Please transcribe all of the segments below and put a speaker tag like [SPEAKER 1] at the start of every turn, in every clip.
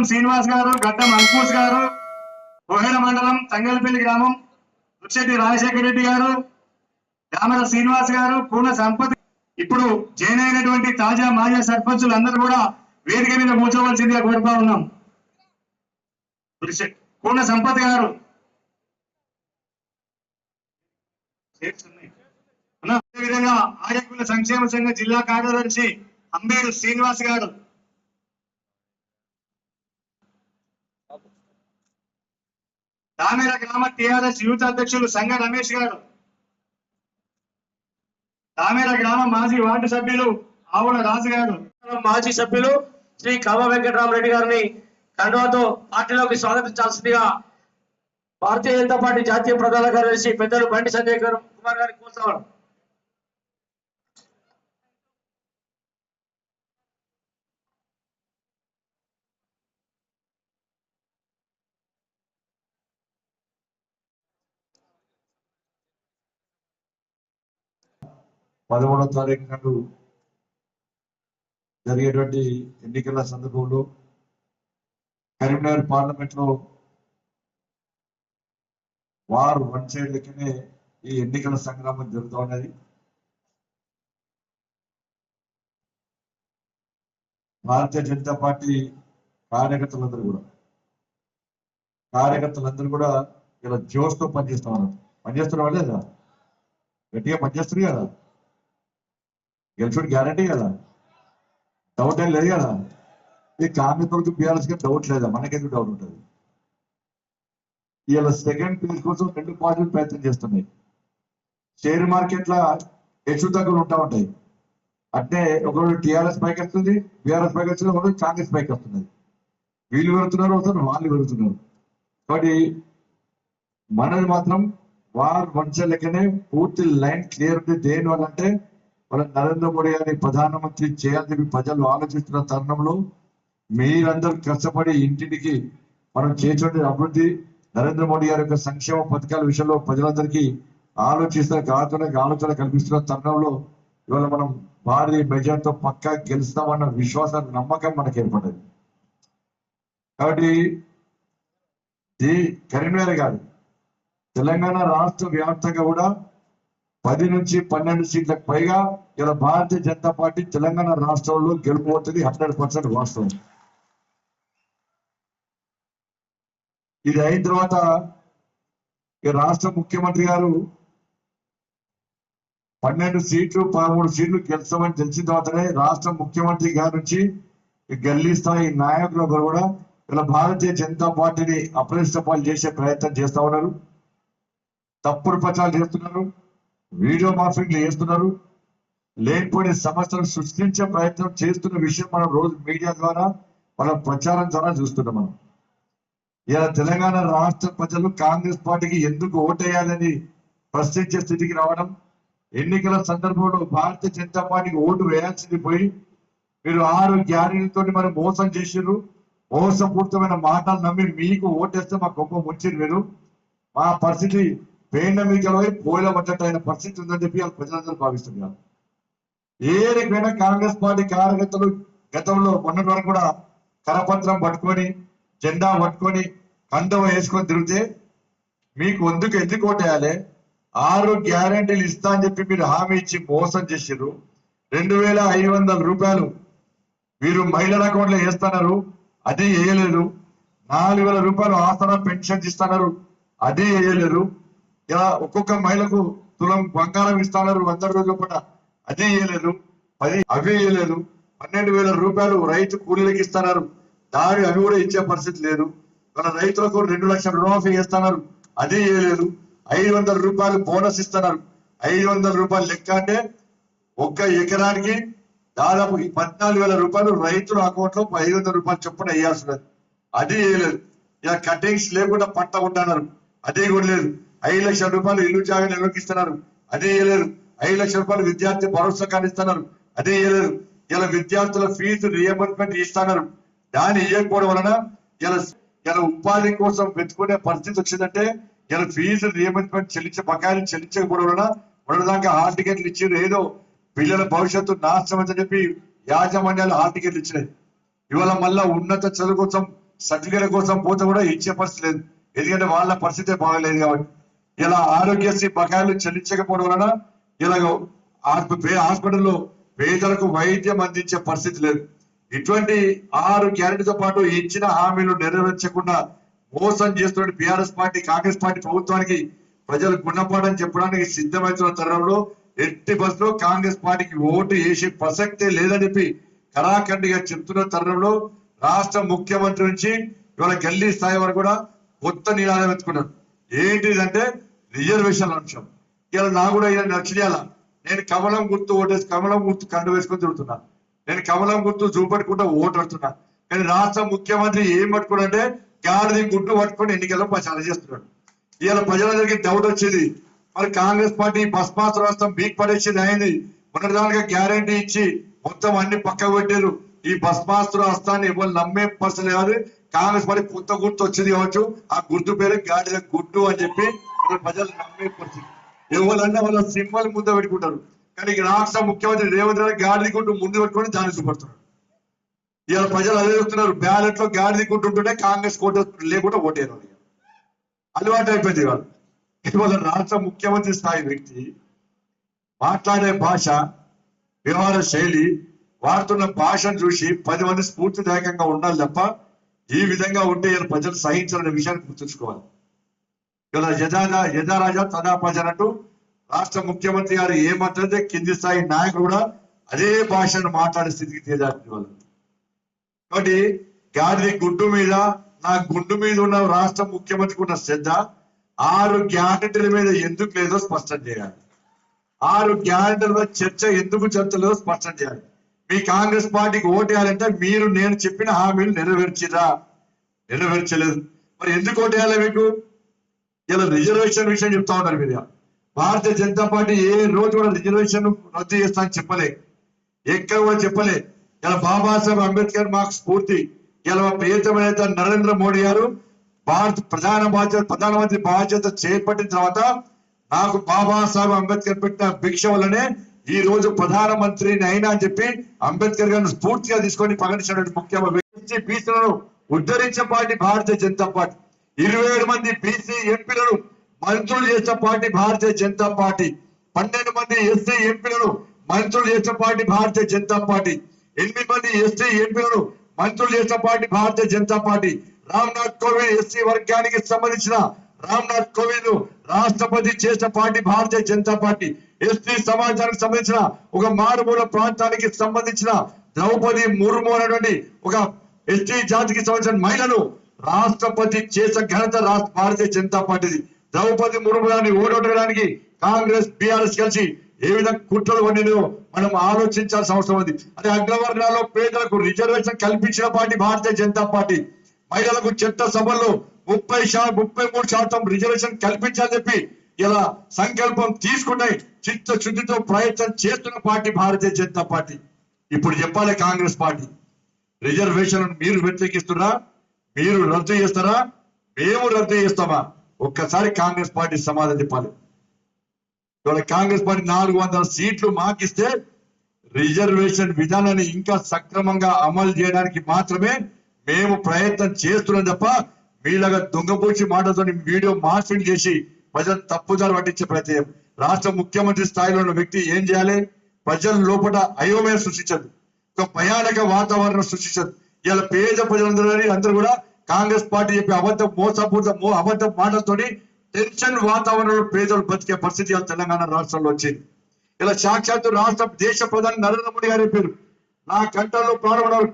[SPEAKER 1] గడ్డం శ్రీనివాస్ గారు గడ్డం అంకుష్ గారు కోహెడ మండలం తంగలపల్లి గ్రామం దుర్శెట్టి రాజశేఖర రెడ్డి గారు దామర శ్రీనివాస్ గారు పూర్ణ సంపత్ ఇప్పుడు జైన్ అయినటువంటి తాజా మాజీ సర్పంచులు అందరూ కూడా వేదిక మీద కూర్చోవలసిందిగా కోరుతా ఉన్నాం. పూర్ణ సంపత్ గారు. అదేవిధంగా ఆయకుల సంక్షేమ సంఘ జిల్లా కార్యదర్శి అంబేరు శ్రీనివాస్ గారు. తామేర గ్రామ టిఆర్ఎస్ యూత్ అధ్యక్షులు సంగ రమేష్ గారు. తామేర గ్రామ మాజీ వార్డు సభ్యులు ఆవుల రాజు గారు.
[SPEAKER 2] మాజీ సభ్యులు శ్రీ కవ వెంకటరామరెడ్డి గారిని కండువాతో పార్టీలోకి స్వాగతించాల్సిందిగా భారతీయ జనతా పార్టీ జాతీయ ప్రధాన కార్యదర్శి పెద్దలు బండి సంజయ్ గారు కుమార్ గారికి కోరుతాను
[SPEAKER 3] పదమూడవ తారీఖు నాడు జరిగేటువంటి ఎన్నికల సందర్భంలో కరీంనగర్ పార్లమెంట్లో వారు వన్ సైడ్ లెక్కనే ఈ ఎన్నికల సంగ్రామం జరుగుతూ ఉన్నది. భారతీయ జనతా పార్టీ కార్యకర్తలందరూ కూడా కార్యకర్తలందరూ కూడా ఇలా జోష్తో పనిచేస్తా ఉన్నారు. పనిచేస్తున్నారు లేదా గట్టిగా పనిచేస్తున్నారు కదా? గెలిచుడు గ్యారంటీ కదా? డౌట్ ఏం లేదు కదా? ఈ కార్మికులకు వాళ్ళకి బీఆర్ఎస్కి డౌట్ లేదా? మనకెందుకు డౌట్ ఉంటుంది? ఇవాళ సెకండ్ ఫేజ్ కోసం రెండు పార్టీలు ప్రయత్నం చేస్తున్నాయి. షేర్ మార్కెట్ ల హెచ్చు తగ్గులు ఉంటా ఉంటాయి. అంటే ఒకరోజు టిఆర్ఎస్ పైకి వస్తుంది బీఆర్ఎస్ పైకి వస్తుంది ఒకరోజు కాంగ్రెస్ పైకి వస్తుంది. వీళ్ళు పెరుగుతున్నారు ఒకసారి వాళ్ళు పెరుగుతున్నారు కాబట్టి మనది మాత్రం వార్ వంచ లెక్కనే పూర్తి లైన్ క్లియర్ ఉంది దేని వల్ల అంటే మన నరేంద్ర మోడీ గారిని ప్రధానమంత్రి చేయాలని చెప్పి ప్రజలు ఆలోచిస్తున్న తరుణంలో మీరందరూ కష్టపడి ఇంటింటికి మనం చేసిన అభివృద్ధి నరేంద్ర మోడీ గారి యొక్క సంక్షేమ పథకాల విషయంలో ప్రజలందరికీ ఆలోచిస్తున్న కాకుండా ఆలోచన కల్పిస్తున్న తరుణంలో ఇవాళ మనం భారీ మెజార్టీతో పక్కా గెలుస్తామన్న విశ్వాసం నమ్మకం మనకు ఏర్పడ్డది కాబట్టి ఈ కరీంనగర్ గారు తెలంగాణ రాష్ట్ర వ్యాప్తంగా కూడా పది నుంచి పన్నెండు సీట్లకు పైగా ఇలా భారతీయ జనతా పార్టీ తెలంగాణ రాష్ట్రంలో గెలుపుతుంది హండ్రెడ్ పర్సెంట్ వాస్తవం. ఇది అయిన తర్వాత ఈ రాష్ట్ర ముఖ్యమంత్రి గారు పన్నెండు సీట్లు పదమూడు సీట్లు గెలుస్తామని తెలిసిన తర్వాతనే రాష్ట్ర ముఖ్యమంత్రి గారి నుంచి గల్లీ స్థాయి నాయకులు ఒకరు కూడా ఇలా భారతీయ జనతా పార్టీని అప్రదిష్టపాలు చేసే ప్రయత్నం చేస్తా ఉన్నారు. తప్పుడు ప్రచారాలు చేస్తున్నారు. వీడియో మార్ఫింగ్లు చేస్తున్నారు. లేనిపోయిన సమస్యలు సృష్టించే ప్రయత్నం చేస్తున్న విషయం మనం రోజు మీడియా ద్వారా మన ప్రచారం ద్వారా చూస్తున్నాం మనం. ఇలా తెలంగాణ రాష్ట్ర ప్రజలు కాంగ్రెస్ పార్టీకి ఎందుకు ఓటేయాలని ప్రశ్నించే స్థితికి రావడం ఎన్నికల సందర్భంలో భారతీయ జనతా పార్టీకి ఓటు వేయాల్సింది పోయి మీరు ఆరు గ్యారెంటీతో మనం మోసం చేసిర్రు. మోసపూరితమైన మాటలు నమ్మి మీకు ఓటేస్తే మా గొప్ప ముంచిరు మీరు. మా పరిస్థితి పేండ మీకలో పోయిన పడ్డట్టు పరిస్థితి ఉందని చెప్పి వాళ్ళు ప్రజలందరూ భావిస్తున్నారు. ఏరికైనా కాంగ్రెస్ పార్టీ కార్యకర్తలు గతంలో మొన్నటి వరకు కూడా కరపత్రం పట్టుకొని జెండా పట్టుకొని కందవ వేసుకొని తిరిగితే మీకు ఎందుకు ఎందుకు ఓటేయాలి? ఆరు గ్యారంటీలు ఇస్తా అని చెప్పి మీరు హామీ ఇచ్చి మోసం చేసిర్రు. రెండు వేల ఐదు వందల రూపాయలు మీరు మహిళల అకౌంట్లో వేస్తున్నారు. అది వేయలేదు. నాలుగు వేల రూపాయలు ఆసరా పెన్షన్ ఇస్తున్నారు. అది వేయలేరు ఇలా ఒక్కొక్క మహిళకు తులం బంగారం ఇస్తున్నారు వంద రోజుల పూట. అది ఇవ్వలేదు పది అవి ఇవ్వలేదు పన్నెండు వేల రూపాయలు రైతు కూలీలకు ఇస్తున్నారు దాని అవి కూడా ఇచ్చే పరిస్థితి లేదు. మన రైతులకు రెండు లక్షల రుణమాఫీ ఇస్తున్నారు అది వేయలేదు ఐదు వందల రూపాయలు బోనస్ ఇస్తున్నారు ఐదు వందల రూపాయలు లెక్క అంటే ఒక్క ఎకరానికి దాదాపు ఈ పద్నాలుగు వేల రూపాయలు రైతుల అకౌంట్లో ఐదు వందల రూపాయలు చొప్పున వేయాల్సి ఉన్నది. అది వేయలేదు ఇలా కటింగ్స్ లేకుండా పంట ఉంటున్నారు అదే కూడా లేదు. ఐదు లక్షల రూపాయలు ఇల్లు జాగా నిర్వహిస్తున్నారు. అదే వేయలేదు ఐదు లక్షల రూపాయలు విద్యార్థి భరోసా కానిస్తున్నారు అదే వేయలేదు ఇలా విద్యార్థుల ఫీజు రియంబర్స్మెంట్ ఇస్తున్నారు. దాన్ని ఇవ్వకపోవడం వలన ఇలా ఇలా ఉపాధి కోసం వెతుకునే పరిస్థితి వచ్చిందంటే ఇలా ఫీజు రియంబర్స్మెంట్ చెల్లించే బకాయిలు చెల్లించకపోవడం వలన మొన్నదాకా హాల్ టికెట్లు ఇచ్చారు ఏదో పిల్లల భవిష్యత్తు నాశనం అని చెప్పి యాజమాన్యాలు హాల్ టికెట్లు ఇచ్చినాయి. ఇవాళ మళ్ళా ఉన్నత చదువు కోసం సర్టిఫికేట్ కోసం పోతే కూడా ఇచ్చే పరిస్థితి లేదు. ఎందుకంటే వాళ్ళ పరిస్థితే బాగలేదు కాబట్టి. ఇలా ఆరోగ్యశ్రీ బకాయిలు చెల్లించకపోవడం వలన ఇలాగ హాస్పిటల్లో పేదలకు వైద్యం అందించే పరిస్థితి లేదు. ఇటువంటి ఆరు గ్యారెంటీతో పాటు ఇచ్చిన హామీలు నెరవేర్చకుండా మోసం చేస్తున్న బీఆర్ఎస్ పార్టీ కాంగ్రెస్ పార్టీ ప్రభుత్వానికి ప్రజలు గుణపాఠం చెప్పడానికి సిద్ధమవుతున్న తరుణంలో ఎట్టి బస్సులో కాంగ్రెస్ పార్టీకి ఓటు వేసే ప్రసక్తే లేదని చెప్పి కరాఖండిగా చెప్తున్న తరుణంలో రాష్ట్ర ముఖ్యమంత్రి నుంచి ఇవాళ గల్లీ స్థాయి వరకు కూడా కొత్త నినాదం ఎత్తుకున్నారు. ఏంటిదంటే రిజర్వేషన్ అంశం. ఇలా నా కూడా ఇలా నచ్చినాల నేను కమలం గుర్తు ఓటేసి కమలం గుర్తు కండు వేసుకొని తిరుగుతున్నా. నేను కమలం గుర్తు చూపెట్టుకుంటా ఓటు కానీ రాష్ట్ర ముఖ్యమంత్రి ఏం పట్టుకున్నాడంటే గాడిది గుడ్డు పట్టుకొని ఎన్నికల్లో ప్రచారం చేస్తున్నాడు. ఇవాళ ప్రజలందరికీ డౌట్ వచ్చేది. మరి కాంగ్రెస్ పార్టీ బస్మాస్ రాష్ట్రం బీక్ పడేసింది అయింది. మొన్నటిదానిగా గ్యారంటీ ఇచ్చి మొత్తం అన్ని పక్కకు పెట్టారు. ఈ బస్మాస్తు రాష్ట్రాన్ని ఎవరు నమ్మే పరిస్థితి కాదు కాంగ్రెస్ పార్టీ కొత్త గుర్తు వచ్చింది కావచ్చు. ఆ గుర్తు పేరు గాడిద గుడ్డు అని చెప్పి మన ప్రజలు నమ్మే పరిస్థితి. ఎవరన్నా వాళ్ళ సింబల్ ముందు పెట్టుకుంటారు. కానీ రాష్ట్ర ముఖ్యమంత్రి రేవంత్ రెడ్డి గాడిదికుంటూ ముందు పెట్టుకొని దాన్ని చూపడుతున్నారు ఇవాళ ప్రజలు అదే చెప్తున్నారు బ్యాలెట్లో గాడిద కాంగ్రెస్ కోట లేకుండా ఓటేరు అలవాటు అయిపోయింది ఇవాళ. ఇవాళ రాష్ట్ర ముఖ్యమంత్రి స్థాయి వ్యక్తి మాట్లాడే భాష వ్యవహార శైలి వాడుతున్న భాషను చూసి పది మంది స్ఫూర్తిదాయకంగా ఉండాలి తప్ప ఈ విధంగా ఉంటే ఇలా ప్రజలు సహించాలనే విషయాన్ని గుర్తుంచుకోవాలి. ఇలా యథా యజారాజా తదా రాష్ట్ర ముఖ్యమంత్రి గారు ఏమంటే కింది స్థాయి నాయకుడు కూడా అదే భాషను మాట్లాడే స్థితికి తేజారు వాళ్ళు. కాబట్టి గాడిది గుడ్డు మీద నా గుండు మీద ఉన్న రాష్ట్ర ముఖ్యమంత్రికి ఉన్న శ్రద్ధ ఆరు గ్యారెంటీల మీద ఎందుకు లేదో స్పష్టం చేయాలి. ఆరు గ్యారెంటీల మీద చర్చ ఎందుకు చర్చలో స్పష్టం చేయాలి. మీ కాంగ్రెస్ పార్టీకి ఓటేయాలంటే మీరు నేను చెప్పిన హామీలు నెరవేర్చిరా? నెరవేర్చలేదు. మరి ఎందుకు ఓటేయాలి మీకు? ఇలా రిజర్వేషన్ విషయం చెప్తా ఉన్నారు మీరు. భారతీయ జనతా పార్టీ ఏ రోజు కూడా రిజర్వేషన్ రద్దు చేస్తా అని చెప్పలే. ఎక్కడ కూడా చెప్పలే. ఇలా బాబాసాహెబ్ అంబేద్కర్ మాకు స్ఫూర్తి. ఇలా మా ప్రియతమ నేత నరేంద్ర మోడీ గారు భారత ప్రధాన బాధ్యత ప్రధానమంత్రి బాధ్యత చేపట్టిన తర్వాత నాకు బాబాసాహెబ్ అంబేద్కర్ పెట్టిన భిక్ష వల్లనే ఈ రోజు ప్రధానమంత్రిని అయినా అని చెప్పి అంబేద్కర్ గారిని స్ఫూర్తిగా తీసుకొని ప్రకటించినటువంటి ముఖ్యమంత్రి బీసీలను ఉద్ధరించే పార్టీ భారతీయ జనతా పార్టీ. ఇరవై ఏడు మంది బీసీ ఎంపీలను మంత్రులు చేసిన పార్టీ భారతీయ జనతా పార్టీ. పన్నెండు మంది ఎస్సీ ఎంపీలను మంత్రులు చేసిన పార్టీ భారతీయ జనతా పార్టీ. ఎనిమిది మంది ఎస్టీ ఎంపీలను మంత్రులు చేసిన party Bharatiya Janata party. Ramnath Kovind SC వర్గానికి సంబంధించిన రామ్నాథ్ కోవింద్ రాష్ట్రపతి చేసిన party Bharatiya Janata party. ST సమాజానికి సంబంధించిన ఒక మారుమూల ప్రాంతానికి సంబంధించిన ద్రౌపది ముర్ము అనేటువంటి ఒక ఎస్టీ జాతికి సంబంధించిన మహిళను రాష్ట్రపతి చేసిన ఘనత రాష్ట్ర భారతీయ జనతా పార్టీది. ద్రౌపది ముర్ము గారిని ఓడగొట్టడానికి కాంగ్రెస్ బీఆర్ఎస్ కలిసి ఏ విధంగా కుట్రలు వండినో మనం ఆలోచించాల్సిన అవసరం ఉంది. అదే అగ్రవర్గాల్లో పేదలకు రిజర్వేషన్ కల్పించిన పార్టీ భారతీయ జనతా పార్టీ. మహిళలకు చట్ట సభల్లో ముప్పై శాతం ముప్పై మూడు శాతం రిజర్వేషన్ కల్పించాలని చెప్పి ఇలా సంకల్పం తీసుకున్నాయి చిత్తశుద్ధితో ప్రయత్నం చేస్తున్న పార్టీ భారతీయ జనతా పార్టీ. ఇప్పుడు చెప్పాలి కాంగ్రెస్ పార్టీ. రిజర్వేషన్ మీరు వ్యతిరేకిస్తున్నా మీరు రద్దు చేస్తారా? మేము రద్దు చేస్తామా? ఒక్కసారి కాంగ్రెస్ పార్టీ సమాధానం చెప్పాలి. ఇవాళ కాంగ్రెస్ పార్టీ నాలుగు వందల సీట్లు మాకిస్తే రిజర్వేషన్ విధానాన్ని ఇంకా సక్రమంగా అమలు చేయడానికి మాత్రమే మేము ప్రయత్నం చేస్తున్నాం తప్ప మీలాగా దొంగపూచి మాటలతో వీడియో మార్ఫింగ్ చేసి ప్రజలు తప్పుదారు పట్టించే ప్రయత్నం రాష్ట్ర ముఖ్యమంత్రి స్థాయిలో ఉన్న వ్యక్తి ఏం చేయాలి? ప్రజల లోపల అయోమయం సృష్టించదు. ఒక భయానక వాతావరణం సృష్టించదు. ఇలా పేద ప్రజలందరూ అందరూ కూడా కాంగ్రెస్ పార్టీ చెప్పి అబద్ధ మోసపూరిత మో అబద్ధ మాటలతోని టెన్షన్ వాతావరణంలో పేదలు బతికే పరిస్థితి తెలంగాణ రాష్ట్రంలో వచ్చింది. ఇలా సాక్షాత్తు రాష్ట్ర దేశ ప్రధాని నరేంద్ర మోడీ గారి పేరు నా కంటలో ప్రారంభం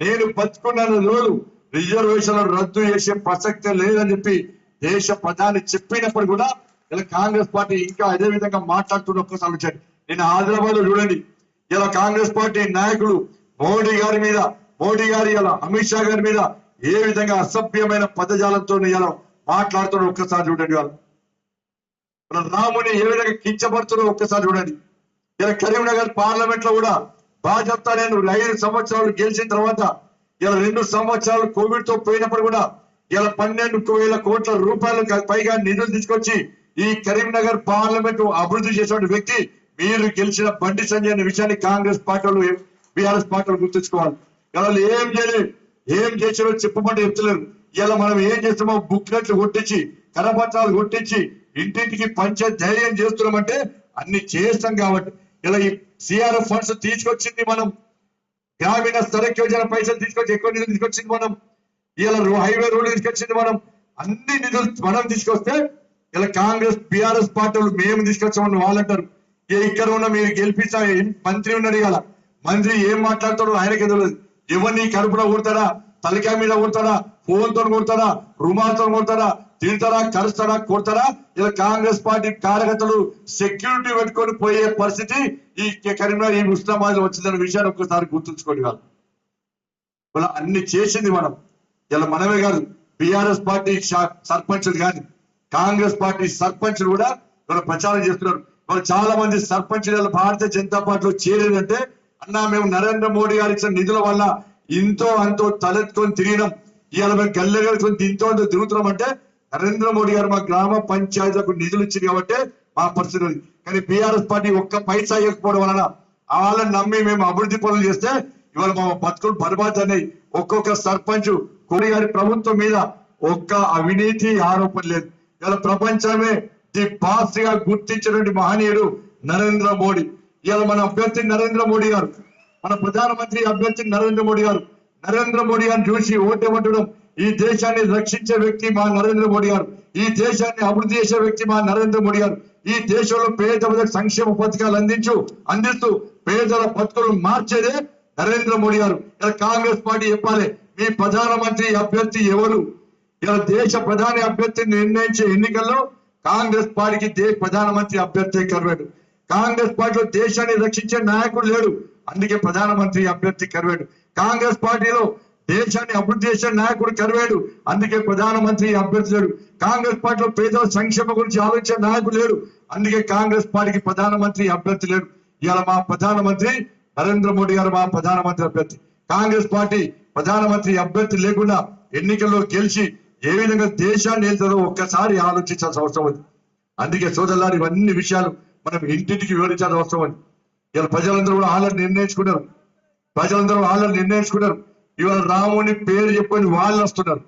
[SPEAKER 3] నేను బతుకున్న రోజు రిజర్వేషన్ రద్దు చేసే ప్రసక్తే లేదని చెప్పి దేశ ప్రధాని చెప్పినప్పుడు కూడా ఇలా కాంగ్రెస్ పార్టీ ఇంకా అదే విధంగా మాట్లాడుతున్న ఒక్కసారి వచ్చాడు నేను హైదరాబాద్లో చూడండి. ఇలా కాంగ్రెస్ పార్టీ నాయకులు మోడీ గారి మీద మోడీ గారి ఇలా అమిత్ షా గారి మీద ఏ విధంగా అసభ్యమైన పదజాలంతో ఇలా మాట్లాడుతున్న ఒక్కసారి చూడండి వాళ్ళు. మన రాముని ఏ విధంగా కించబడుతున్నారో ఒక్కసారి చూడండి. ఇలా కరీంనగర్ పార్లమెంట్లో కూడా భాజపా నేను ఐదు సంవత్సరాలు గెలిచిన తర్వాత ఇలా రెండు సంవత్సరాలు కోవిడ్తో పోయినప్పుడు కూడా ఇలా పన్నెండు వేల కోట్ల రూపాయలు పైగా నిధులు తీసుకొచ్చి ఈ కరీంనగర్ పార్లమెంట్ అభివృద్ధి చేసిన వ్యక్తి మీరు గెలిచిన బండి సంజయ్ అనే విషయాన్ని కాంగ్రెస్ పార్టీలు బీఆర్ఎస్ పార్టీలు గుర్తుంచుకోవాలి. ఇలా ఏం చేయలేదు. ఏం చేసారో చెప్పమంటే చెప్తలేరు. ఇలా మనం ఏం చేస్తామో బుక్లెట్లు కొట్టించి కరపత్రాలు కొట్టించి ఇంటింటికి పంచ ధైర్యం చేస్తున్నామంటే అన్ని చేస్తాం కాబట్టి. ఇలా ఈ సిఆర్ఎఫ్ ఫండ్స్ తీసుకొచ్చింది మనం. గ్రామీణ సడక్ యోజన పైసలు తీసుకొచ్చి ఎక్కువ నిధులు తీసుకొచ్చింది మనం? ఇలా హైవే రోడ్లు తీసుకొచ్చింది మనం. అన్ని నిధులు మనం తీసుకొస్తే ఇలా కాంగ్రెస్ బీఆర్ఎస్ పార్టీలు మేము తీసుకొచ్చామని వాళ్ళు అంటారు. ఇక్కడ ఉన్న మీరు గెలిపిస్తా మంత్రి ఉన్నాడు ఇలా మంత్రి ఏం మాట్లాడతాడో ఆయనకి తెలియదు. ఎవరిని కడుపులో కొడతాడా? తలకాయ మీద కొడతాడా? ఫోన్తో కొడతాడా? రుమాలతో కొడతాడా? తింటారా కరుస్తారా కొడతారా ఇలా కాంగ్రెస్ పార్టీ కార్యకర్తలు సెక్యూరిటీ పెట్టుకొని పోయే పరిస్థితి ఈ కరీంనగర్ ఈ ఉస్మాబాద్లో వచ్చిందన్న విషయాన్ని ఒక్కసారి గుర్తుంచుకోండి వాళ్ళు. ఇలా అన్ని చేసింది మనం. ఇలా మనమే కాదు బీఆర్ఎస్ పార్టీ షా- సర్పంచులు కానీ కాంగ్రెస్ పార్టీ సర్పంచులు కూడా ఇలా ప్రచారం చేస్తున్నారు. వాళ్ళు చాలా మంది సర్పంచులు భారతీయ జనతా పార్టీలో చేరేదంటే అన్నా మేము నరేంద్ర మోడీ గారు ఇచ్చిన నిధుల వల్ల ఇంతో అంతో తలెత్తుకొని తిరిగినాం. ఇవాళ మేము గల్లెగలుకొని ఇంతో అంతో తిరుగుతున్నాం అంటే నరేంద్ర మోడీ గారు మా గ్రామ పంచాయతీలకు నిధులు ఇచ్చింది కాబట్టి మా పరిస్థితి కానీ బీఆర్ఎస్ పార్టీ ఒక్క పైసా ఇవ్వకపోవడం వలన వాళ్ళని నమ్మి మేము అభివృద్ధి పనులు చేస్తే ఇవాళ మా బతుకులు బర్బాద్ అన్నాయి. ఒక్కొక్క సర్పంచ్ కోడి గారి ప్రభుత్వం మీద ఒక్క అవినీతి ఆరోపణ లేదు. ఇవాళ ప్రపంచమే ది బాస్గా గుర్తించినటువంటి మహనీయుడు నరేంద్ర మోడీ. ఇవాళ మన అభ్యర్థి నరేంద్ర మోడీ గారు మన ప్రధానమంత్రి అభ్యర్థి నరేంద్ర మోడీ గారు నరేంద్ర మోడీ గారిని చూసి ఓటేమంటడం ఈ దేశాన్ని రక్షించే వ్యక్తి మా నరేంద్ర మోడీ గారు ఈ దేశాన్ని అభివృద్ధి చేసే వ్యక్తి మా నరేంద్ర మోడీ గారు. ఈ దేశంలో పేద ప్రజలకు సంక్షేమ పథకాలు అందించు అందిస్తూ పేదల బతుకులు మార్చేదే నరేంద్ర మోడీ గారు. ఇలా కాంగ్రెస్ పార్టీ చెప్పాలి మీ ప్రధానమంత్రి అభ్యర్థి ఎవరు? ఇలా దేశ ప్రధాని అభ్యర్థిని నిర్ణయించే ఎన్నికల్లో కాంగ్రెస్ పార్టీకి దే ప్రధానమంత్రి అభ్యర్థి కరువాడు కాంగ్రెస్ పార్టీలో దేశాన్ని రక్షించే నాయకుడు లేడు. అందుకే ప్రధానమంత్రి అభ్యర్థి కరువాడు. కాంగ్రెస్ పార్టీలో దేశాన్ని అభివృద్ధి చేసే నాయకుడు కరువాడు. అందుకే ప్రధానమంత్రి అభ్యర్థి లేడు. కాంగ్రెస్ పార్టీలో పేదల సంక్షేమ గురించి ఆలోచించే నాయకుడు లేడు. అందుకే కాంగ్రెస్ పార్టీకి ప్రధానమంత్రి అభ్యర్థి లేడు. ఇవాళ మా ప్రధానమంత్రి నరేంద్ర మోడీ గారు మా ప్రధానమంత్రి అభ్యర్థి. కాంగ్రెస్ పార్టీ ప్రధానమంత్రి అభ్యర్థి లేకుండా ఎన్నికల్లో గెలిచి ఏ విధంగా దేశాన్ని వెళ్తారో ఒక్కసారి ఆలోచించాల్సిన అవసరం ఉంది. అందుకే సోదరులారు ఇవన్నీ విషయాలు మనం ఇంటింటికి వివరించాల్సిన అవసరం అని ఇలా ప్రజలందరూ కూడా ఆల్రెడీ నిర్ణయించుకున్నారు. ప్రజలందరూ ఆల్రెడీ నిర్ణయించుకున్నారు. ఇవాళ రాముని పేరు చెప్పుకొని వాళ్ళు వస్తున్నారు.